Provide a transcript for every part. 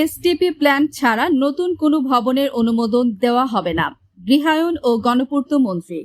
STP plan ছাড়া নতুন কোনো ভবনের অনুমোদন দেওয়া হবে না। গৃহায়ন ও গণপূর্ত মন্ত্রী।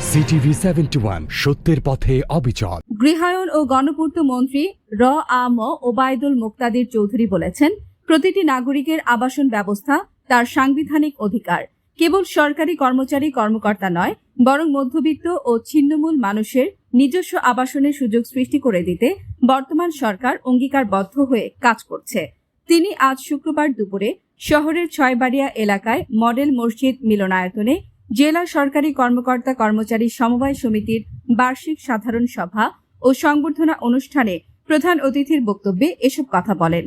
সিটিভি সেভেন্টি ওয়ান সত্যের পথে অবিচল। গৃহায়ন ও গণপূর্ত মন্ত্রী র আম ওবায়দুল মুক্তাদির চৌধুরী বলেছেন প্রতিটি নাগরিকের আবাসন ব্যবস্থা তার সাংবিধানিক অধিকার। কেবল সরকারি কর্মচারী কর্মকর্তা নয় বরং মধ্যবিত্ত ও ছিন্নমূল মানুষের নিজস্ব আবাসনের সুযোগ সৃষ্টি করে দিতে বর্তমান সরকার অঙ্গীকারবদ্ধ হয়ে কাজ করছে। তিনি আজ শুক্রবার দুপুরে শহরের ছয়বাড়িয়া এলাকায় মডেল মসজিদ মিলনায়তনে জেলা সরকারি কর্মকর্তা কর্মচারী সমবায় সমিতির বার্ষিক সাধারণ সভা ও সংবর্ধনা অনুষ্ঠানে প্রধান অতিথির বক্তব্যে এসব কথা বলেন।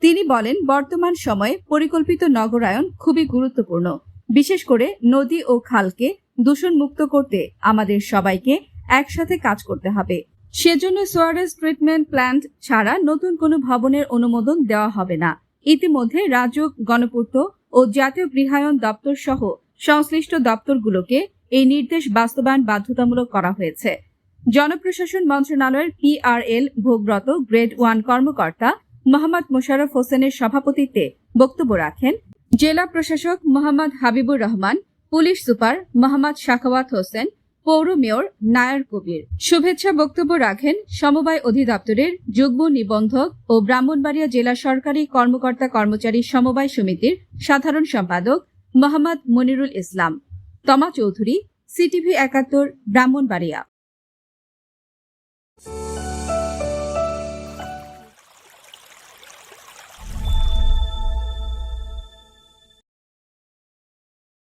তিনি বলেন, বর্তমান সময়ে পরিকল্পিত নগরায়ন খুবই গুরুত্বপূর্ণ। বিশেষ করে নদী ও খালকে দূষণমুক্ত করতে আমাদের সবাইকে একসাথে কাজ করতে হবে। সেজন্য সোয়ারেজ ট্রিটমেন্ট প্ল্যান্ট ছাড়া নতুন কোনো ভবনের অনুমোদন দেওয়া হবে না। ইতিমধ্যে রাজক গণপূর্ত ও জাতীয় গৃহায়ন দপ্তর সহ সংশ্লিষ্ট দপ্তরগুলোকে এই নির্দেশ বাস্তবায়ন বাধ্যতামূলক করা হয়েছে। জনপ্রশাসন মন্ত্রণালয়ের পিআরএল ভোগরত গ্রেড ওয়ান কর্মকর্তা মোহাম্মদ মোশাররফ হোসেনের সভাপতিত্বে বক্তব্য রাখেন জেলা প্রশাসক মোহাম্মদ হাবিবুর রহমান, পুলিশ সুপার মোহাম্মদ শাখাওয়াত হোসেন পৌর মেয়র নায়ার কবির। শুভেচ্ছা বক্তব্য রাখেন সমবায় অধিদপ্তরের যুগ্ম নিবন্ধক ও ব্রাহ্মণবাড়িয়া জেলা সরকারি কর্মকর্তা কর্মচারী সমবায় সমিতির সাধারণ সম্পাদক মোহাম্মদ মনিরুল ইসলাম। তমা চৌধুরী, সিটিভি একাত্তর, ব্রাহ্মণবাড়িয়া।